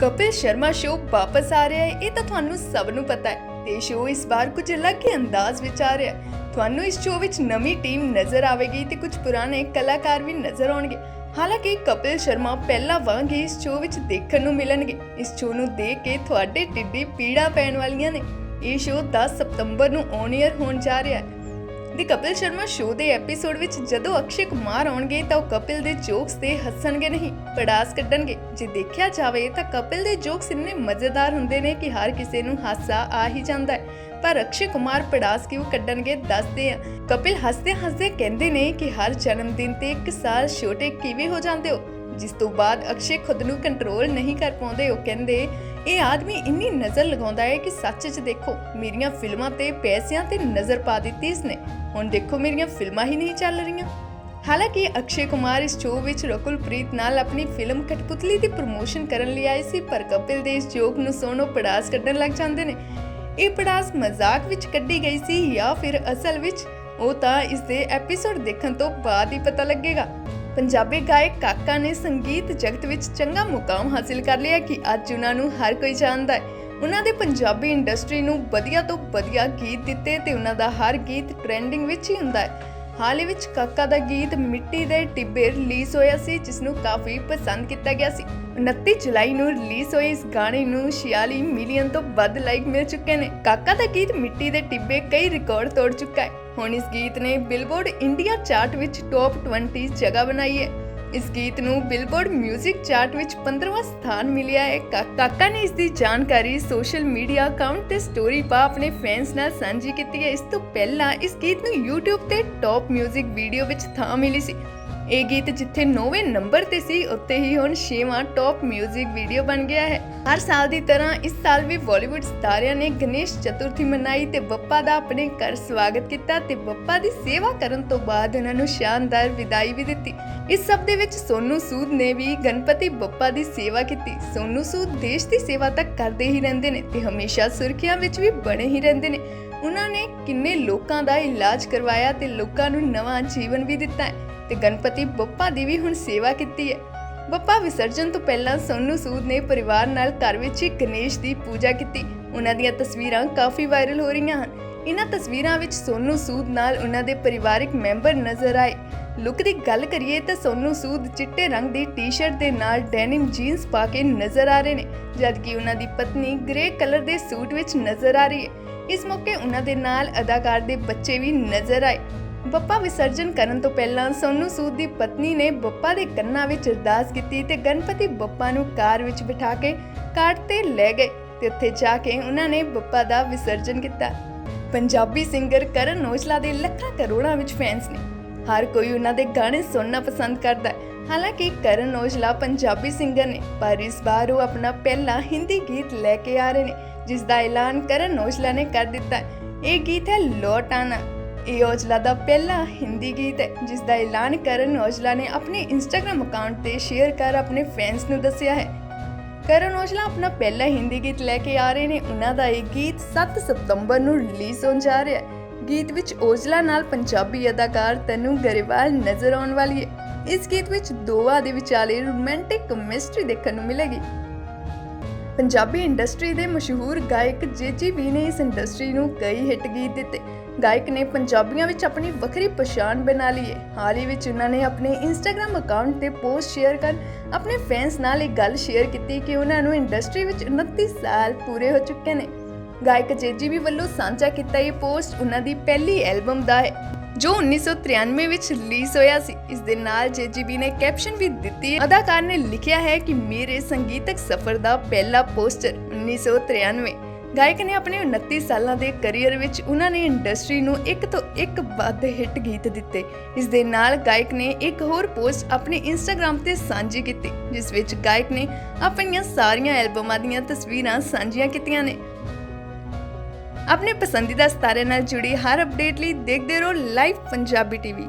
Kapil Sharma show ਵਾਪਸ ਆ ਰਿਹਾ ਹੈ, ਇਹ ਤਾਂ ਤੁਹਾਨੂੰ ਸਭ ਨੂੰ ਪਤਾ ਹੈ ਤੇ ਸ਼ੋਅ ਇਸ ਵਾਰ ਕੁਝ ਅਲੱਗ ਹੀ ਅੰਦਾਜ਼ ਵਿੱਚ ਆ ਰਿਹਾ ਹੈ। ਤੁਹਾਨੂੰ ਇਸ ਸ਼ੋਅ ਵਿੱਚ ਨਵੀਂ ਟੀਮ ਨਜ਼ਰ ਆਵੇਗੀ ਤੇ ਕੁਝ ਪੁਰਾਣੇ ਕਲਾਕਾਰ ਵੀ ਨਜ਼ਰ ਆਉਣਗੇ। ਹਾਲਾਂਕਿ ਕਪਿਲ ਸ਼ਰਮਾ ਪਹਿਲਾਂ ਵਾਂਗ ਹੀ ਇਸ ਸ਼ੋਅ ਵਿੱਚ ਦੇਖਣ ਨੂੰ ਮਿਲਣਗੇ। ਇਸ ਸ਼ੋਅ ਨੂੰ ਦੇਖ ਕੇ ਤੁਹਾਡੇ ਟਿੱਡੀ ਪੀੜਾ ਪੈਣ ਵਾਲੀਆਂ ਨੇ। ਇਹ ਸ਼ੋਅ 10 ਸਤੰਬਰ ਨੂੰ ਔਨ 에ਅਰ ਹੋਣ ਜਾ ਰਿਹਾ ਹੈ। ਦੀ ਕਪਿਲ ਸ਼ਰਮਾ ਸ਼ੋਅ ਦੇ ਐਪੀਸੋਡ ਵਿੱਚ ਜਦੋਂ ਅਕਸ਼ੇ ਕੁਮਾਰ ਆਉਣਗੇ ਤਾਂ ਉਹ ਕਪਿਲ ਦੇ ਜੋਕਸ ਤੇ ਹੱਸਣਗੇ ਨਹੀਂ, ਪੜਾਸ ਕੱਢਣਗੇ। ਜੇ ਦੇਖਿਆ ਜਾਵੇ ਤਾਂ ਕਪਿਲ ਦੇ ਜੋਕਸ ਇੰਨੇ ਮਜ਼ੇਦਾਰ ਹੁੰਦੇ ਨੇ ਕਿ ਹਰ ਕਿਸੇ ਨੂੰ ਹਾਸਾ ਆ ਹੀ ਜਾਂਦਾ ਹੈ। ਪਰ ਅਕਸ਼ੇ ਕੁਮਾਰ ਪੜਾਸ ਕਿਉਂ ਕੱਢਣਗੇ ਦੱਸਦੇ ਆ ਕਪਿਲ ਹੱਸਦੇ ਹੱਸਦੇ ਕਹਿੰਦੇ ਨੇ ਕਿ ਹਰ ਜਨਮ ਦਿਨ ਤੇ ਇੱਕ ਸਾਲ ਛੋਟੇ ਕਿਵੇਂ ਹੋ ਜਾਂਦੇ ਹੋ? ਜਿਸ ਤੋਂ ਬਾਅਦ ਅਕਸ਼ੇ ਖੁਦ ਨੂੰ ਕੰਟਰੋਲ ਨਹੀਂ ਕਰ ਪਾਉਂਦੇ, ਉਹ ਕਹਿੰਦੇ, ਇਹ ਆਦਮੀ ਇੰਨੀ ਨਜ਼ਰ ਲਗਾਉਂਦਾ ਹੈ ਕਿ ਸੱਚ 'ਚ ਦੇਖੋ, ਮੇਰੀਆਂ ਫਿਲਮਾਂ ਤੇ ਪੈਸਿਆਂ ਤੇ ਨਜ਼ਰ ਪਾ ਦਿੱਤੀ ਇਸਨੇ ਹੁਣ ਦੇਖੋ, ਮੇਰੀਆਂ ਫਿਲਮਾਂ ਹੀ ਨਹੀਂ ਚੱਲ ਰਹੀਆਂ। ਹਾਲਾਂਕਿ ਅਕਸ਼ੇ ਕੁਮਾਰ ਇਸ ਸ਼ੋਅ ਵਿੱਚ ਰਕੁਲਪ੍ਰੀਤ ਨਾਲ ਆਪਣੀ ਫਿਲਮ ਕਠਪੁਤਲੀ ਦੀ ਪ੍ਰੋਮੋਸ਼ਨ ਕਰਨ ਲਈ ਆਏ ਸੀ, ਪਰ ਕਪਿਲ ਦੇ ਇਸ ਜੋਕ ਨੂੰ ਸੋਨੋ ਪੜਾਸ ਕੱਢਣ ਲੱਗ ਜਾਂਦੇ ਨੇ। ਇਹ ਪੜਾਸ ਮਜ਼ਾਕ ਵਿੱਚ ਕੱਢੀ ਗਈ ਸੀ ਜਾਂ ਫਿਰ ਅਸਲ ਵਿੱਚ ਉਹ ਤਾਂ ਇਸ ਦੇ ਐਪੀਸੋਡ ਦੇਖਣ ਤੋਂ ਬਾਅਦ ਹੀ ਪਤਾ ਲੱਗੇਗਾ। ਪੰਜਾਬੀ ਗਾਇਕ ਕਾਕਾ ਨੇ ਸੰਗੀਤ ਜਗਤ ਵਿੱਚ ਚੰਗਾ ਮੁਕਾਮ ਹਾਸਿਲ ਕਰ ਲਿਆ ਕਿ ਅੱਜ ਉਹਨਾਂ ਨੂੰ ਹਰ ਕੋਈ ਜਾਣਦਾ ਹੈ। ਉਹਨਾਂ ਦੇ ਪੰਜਾਬੀ ਇੰਡਸਟਰੀ ਨੂੰ ਵਧੀਆ ਤੋਂ ਵਧੀਆ ਗੀਤ ਦਿੱਤੇ ਤੇ ਉਹਨਾਂ ਦਾ ਹਰ ਗੀਤ ਟ੍ਰੈਂਡਿੰਗ ਵਿੱਚ ਹੀ ਹੁੰਦਾ ਹੈ। ਹਾਲ ਹੀ ਵਿੱਚ ਕਾਕਾ ਦਾ ਗੀਤ ਮਿੱਟੀ ਦੇ ਟਿੱਬੇ ਰਿਲੀਜ਼ ਹੋਇਆ ਸੀ ਜਿਸ ਨੂੰ ਕਾਫੀ ਪਸੰਦ ਕੀਤਾ ਗਿਆ ਸੀ। 29 ਜੁਲਾਈ ਨੂੰ ਰਿਲੀਜ਼ ਹੋਏ ਇਸ ਗਾਣੇ ਨੂੰ 46 ਮਿਲੀਅਨ ਤੋਂ ਵੱਧ ਲਾਈਕ ਮਿਲ ਚੁੱਕੇ ਨੇ। ਕਾਕਾ ਦਾ ਗੀਤ ਮਿੱਟੀ ਦੇ ਟਿੱਬੇ ਕਈ ਰਿਕਾਰਡ ਤੋੜ ਚੁੱਕਾ ਹੈ। ਹੁਣ ਇਸ ਗੀਤ ਨੇ ਬਿਲਬੋਰਡ ਇੰਡੀਆ ਚਾਰਟ ਵਿੱਚ ਟੌਪ 20 ਜਗ੍ਹਾ ਬਣਾਈ ਹੈ ਇਸ ਗੀਤ ਨੂੰ ਬਿਲਬੋਰਡ 뮤직 ਚਾਰਟ ਵਿੱਚ 15ਵਾਂ ਸਥਾਨ ਮਿਲਿਆ ਹੈ ਕਾ- ਕਾਕਾ ਨੇ ਇਸ ਦੀ ਜਾਣਕਾਰੀ ਸੋਸ਼ਲ ਮੀਡੀਆ ਅਕਾਊਂਟ ਤੇ ਸਟੋਰੀ ਪਾ ਆਪਣੇ ਫੈਨਸ ਨਾਲ ਸਾਂਝੀ ਕੀਤੀ ਹੈ ਇਸ ਤੋਂ ਪਹਿਲਾਂ ਇਸ ਗੀਤ ਨੂੰ YouTube ਤੇ ਟੌਪ 뮤직 ਵੀਡੀਓ ਵਿੱਚ ਥਾਂ ਮਿਲੀ ਸੀ ਇਹ ਗੀਤ ਜਿੱਥੇ 9ਵੇਂ ਨੰਬਰ ਤੇ ਸੀ, ਉੱਥੇ ਹੀ ਹੁਣ 6ਵਾਂ ਟੌਪ 뮤직 ਵੀਡੀਓ ਬਣ ਗਿਆ ਹੈ। ਹਰ ਸਾਲ ਦੀ ਤਰ੍ਹਾਂ ਇਸ ਸਾਲ ਵੀ ਬਾਲੀਵੁੱਡ ਸਿਤਾਰਿਆਂ ਨੇ ਗਣੇਸ਼ ਚਤੁਰਥੀ ਮਨਾਈ ਤੇ ਬੱਪਾ ਦਾ ਆਪਣੇ ਘਰ ਸਵਾਗਤ ਕੀਤਾ ਤੇ ਬੱਪਾ ਦੀ ਸੇਵਾ ਕਰਨ ਤੋਂ ਬਾਅਦ ਉਹਨਾਂ ਨੂੰ ਸ਼ਾਨਦਾਰ ਵਿਦਾਈ ਵੀ ਦਿੱਤੀ। ਇਸ ਸਭ ਦੇ ਵਿੱਚ ਸੋਨੂ ਸੂਦ ਨੇ ਵੀ ਗਣਪਤੀ ਬੱਪਾ ਦੀ ਸੇਵਾ ਕੀਤੀ। ਸੋਨੂ ਸੂਦ ਦੇਸ਼ ਦੀ ਸੇਵਾ ਤਾਂ ਕਰਦੇ ਹੀ ਰਹਿੰਦੇ ਨੇ ਤੇ ਹਮੇਸ਼ਾ ਸੁਰਖੀਆਂ ਵਿੱਚ ਵੀ ਬਣੇ ਹੀ ਰਹਿੰਦੇ ਨੇ। ਉਹਨਾਂ ਨੇ ਕਿੰਨੇ ਲੋਕਾਂ ਦਾ ਇਲਾਜ ਕਰਵਾਇਆ ਤੇ ਲੋਕਾਂ ਨੂੰ ਨਵਾਂ ਜੀਵਨ ਵੀ ਦਿੱਤਾ ਹੈ। ਤੇ ਗਣਪਤੀ ਬੱਪਾ ਦੀ ਵੀ ਹੁਣ ਸੇਵਾ ਕੀਤੀ ਹੈ। ਬੱਪਾ ਵਿਸਰਜਨ ਤੋਂ ਪਹਿਲਾਂ ਸੋਨੂ ਸੂਦ ਨੇ ਪਰਿਵਾਰ ਨਾਲ ਘਰ ਵਿੱਚ ਹੀ ਗਣੇਸ਼ ਦੀ ਪੂਜਾ ਕੀਤੀ। ਉਹਨਾਂ ਦੀਆਂ ਤਸਵੀਰਾਂ ਕਾਫੀ ਵਾਇਰਲ ਹੋ ਰਹੀਆਂ ਹਨ। ਇਹਨਾਂ ਤਸਵੀਰਾਂ ਵਿੱਚ ਸੋਨੂ ਸੂਦ ਨਾਲ ਉਹਨਾਂ ਦੇ ਪਰਿਵਾਰਕ ਮੈਂਬਰ ਨਜ਼ਰ ਆਏ। ਲੁੱਕ ਦੀ ਗੱਲ ਕਰੀਏ ਤਾਂ ਸੋਨੂ ਸੂਦ ਚਿੱਟੇ ਰੰਗ ਦੀ ਟੀ-ਸ਼ਰਟ ਦੇ ਨਾਲ ਡੈਨਿਮ ਜੀਨਸ ਪਾ ਕੇ ਨਜ਼ਰ ਆ ਰਹੇ ਨੇ, ਜਦਕਿ ਉਹਨਾਂ ਦੀ ਪਤਨੀ ਗ੍ਰੇ ਕਲਰ ਦੇ ਸੂਟ ਵਿੱਚ ਨਜ਼ਰ ਆ ਰਹੀ ਹੈ। ਇਸ ਮੌਕੇ ਉਹਨਾਂ ਦੇ ਨਾਲ ਅਦਾਕਾਰ ਦੇ ਬੱਚੇ ਵੀ ਨਜ਼ਰ ਆਏ। ਬੱਪਾ ਵਿਸਰਜਨ ਕਰਨ ਤੋਂ ਪਹਿਲਾਂ ਸੋਨੂ ਸੂਦ ਦੀ ਪਤਨੀ ਨੇ ਬੱਪਾ ਦੇ ਕੰਨਾਂ ਵਿੱਚ ਅਰਦਾਸ ਕੀਤੀ ਤੇ ਗਣਪਤੀ ਬੱਪਾ ਨੂੰ ਕਾਰ ਵਿੱਚ ਬਿਠਾ ਕੇ ਕਾਟ ਤੇ ਲੈ ਗਏ ਤੇ ਉੱਥੇ ਜਾ ਕੇ ਉਹਨਾਂ ਨੇ ਬੱਪਾ ਦਾ ਵਿਸਰਜਨ ਕੀਤਾ। ਪੰਜਾਬੀ ਸਿੰਗਰ ਕਰਨ ਔਜਲਾ ਦੇ ਲੱਖਾਂ ਕਰੋੜਾਂ ਵਿੱਚ ਫੈਨਸ ਨੇ। ਹਰ ਕੋਈ ਉਹਨਾਂ ਦੇ ਗਾਣੇ ਸੁਣਨਾ ਪਸੰਦ ਕਰਦਾ ਹੈ। ਹਾਲਾਂਕਿ ਕਰਨ ਔਜਲਾ ਪੰਜਾਬੀ ਸਿੰਗਰ ਨੇ, ਪਰ ਇਸ ਵਾਰ ਉਹ ਆਪਣਾ ਪਹਿਲਾ ਹਿੰਦੀ ਗੀਤ ਲੈ ਕੇ ਆ ਰਹੇ ਨੇ ਜਿਸ ਦਾ ਐਲਾਨ ਕਰਨ ਔਜਲਾ ਨੇ ਕਰ ਦਿੱਤਾ ਹੈ। ਇਹ ਗੀਤ ਹੈ ਲੋਟਾਨਾ ਇਹ ਔਜਲਾ ਦਾ ਪਹਿਲਾ ਹਿੰਦੀ ਗੀਤ ਹੈ, ਜਿਸ ਦਾ ਐਲਾਨ ਕਰਨ ਔਜਲਾ ਨੇ ਆਪਣੇ ਇੰਸਟਾਗ੍ਰam ਅਕਾਊਂਟ ਤੇ ਸ਼ੇਅਰ ਕਰ ਆਪਣੇ ਫੈਨਸ ਨੂੰ ਦੱਸਿਆ ਹੈ। ਕਰਨ ਔਜਲਾ ਆਪਣਾ ਪਹਿਲਾ ਹਿੰਦੀ ਗੀਤ ਲੈ ਕੇ ਆ ਰਹੇ ਨੇ, ਉਹਨਾਂ ਦਾ ਇਹ ਗੀਤ 7 ਸਤੰਬਰ ਨੂੰ ਰਿਲੀਜ਼ ਹੋਣ ਜਾ ਰਿਹਾ ਹੈ। ਗੀਤ ਵਿੱਚ ਔਜਲਾ ਨਾਲ ਪੰਜਾਬੀ ਅਦਾਕਾਰ ਤਨੂ ਗਰੇਵਾਲ ਨਜ਼ਰ ਆਉਣ ਵਾਲੀ ਹੈ। ਇਸ ਗੀਤ ਵਿੱਚ ਦੋਵਾਂ ਦੇ ਵਿਚਾਲੇ ਰੋਮਾਂਟਿਕ ਕੈਮਿਸਟਰੀ ਦੇਖਣ ਨੂੰ ਮਿਲੇਗੀ। ਪੰਜਾਬੀ ਇੰਡਸਟਰੀ ਦੇ ਮਸ਼ਹੂਰ ਗਾਇਕ ਜੇਜੀ ਵੀ ਨੇ ਇਸ ਇੰਡਸਟਰੀ ਨੂੰ ਕਈ ਹਿੱਟ ਗੀਤ ਦਿੱਤੇ। ਗਾਇਕ ਨੇ ਪੰਜਾਬੀਆਂ ਵਿੱਚ ਆਪਣੀ ਵੱਖਰੀ ਪਛਾਣ ਬਣਾ ਲਈ ਹੈ। ਹਾਲ ਹੀ ਵਿੱਚ ਉਹਨਾਂ ਨੇ ਆਪਣੇ ਇੰਸਟਾਗ੍ਰam ਅਕਾਊਂਟ ਤੇ ਪੋਸਟ ਸ਼ੇਅਰ ਕਰ ਆਪਣੇ ਫੈਨਸ ਨਾਲ ਇਹ ਗੱਲ ਸ਼ੇਅਰ ਕੀਤੀ ਕਿ ਉਹਨਾਂ ਨੂੰ ਇੰਡਸਟਰੀ ਵਿੱਚ 29 ਸਾਲ ਪੂਰੇ ਹੋ ਚੁੱਕੇ ਨੇ। ਗਾਇਕ ਜੇਜੀਬੀ ਵੱਲੋਂ ਸਾਂਝਾ ਕੀਤਾ ਇਹ ਪੋਸਟ ਉਹਨਾਂ ਦੀ ਪਹਿਲੀ ਐਲਬਮ ਦਾ ਹੈ, ਜੋ 1993 ਵਿੱਚ ਰਿਲੀਜ਼ ਹੋਇਆ ਸੀ। ਇਸ ਦੇ ਨਾਲ ਜੇਜੀਬੀ ਨੇ ਕੈਪਸ਼ਨ ਵੀ ਦਿੱਤੀ ਅਦਾਕਾਰ ਨੇ ਲਿਖਿਆ ਹੈ ਕਿ ਮੇਰੇ ਸੰਗੀਤਕ ਸਫ਼ਰ ਦਾ ਪਹਿਲਾ ਪੋਸਟਰ 1993 ਗਾਇਕ ਨੇ ਆਪਣੇ 29 ਸਾਲਾਂ ਦੇ ਕੈਰੀਅਰ ਵਿੱਚ ਉਹਨਾਂ ਨੇ ਇੰਡਸਟਰੀ ਨੂੰ ਇੱਕ ਤੋਂ ਇੱਕ ਵੱਧ ਹਿੱਟ ਗੀਤ ਦਿੱਤੇ। ਇਸ ਦੇ ਨਾਲ ਗਾਇਕ ਨੇ ਇੱਕ ਹੋਰ ਪੋਸਟ ਆਪਣੇ ਇੰਸਟਾਗ੍ਰam ਤੇ ਸਾਂਝੀ ਕੀਤੀ, ਜਿਸ ਵਿੱਚ ਗਾਇਕ ਨੇ ਆਪਣੀਆਂ ਸਾਰੀਆਂ ਐਲਬਮਾਂ ਦੀਆਂ ਤਸਵੀਰਾਂ ਸਾਂਝੀਆਂ ਕੀਤੀਆਂ ਨੇ। ਆਪਣੇ ਪਸੰਦੀਦਾ ਸਿਤਾਰੇ ਨਾਲ ਜੁੜੀ ਹਰ ਅਪਡੇਟ ਲਈ ਦੇਖਦੇ ਰਹੋ live Punjabi TV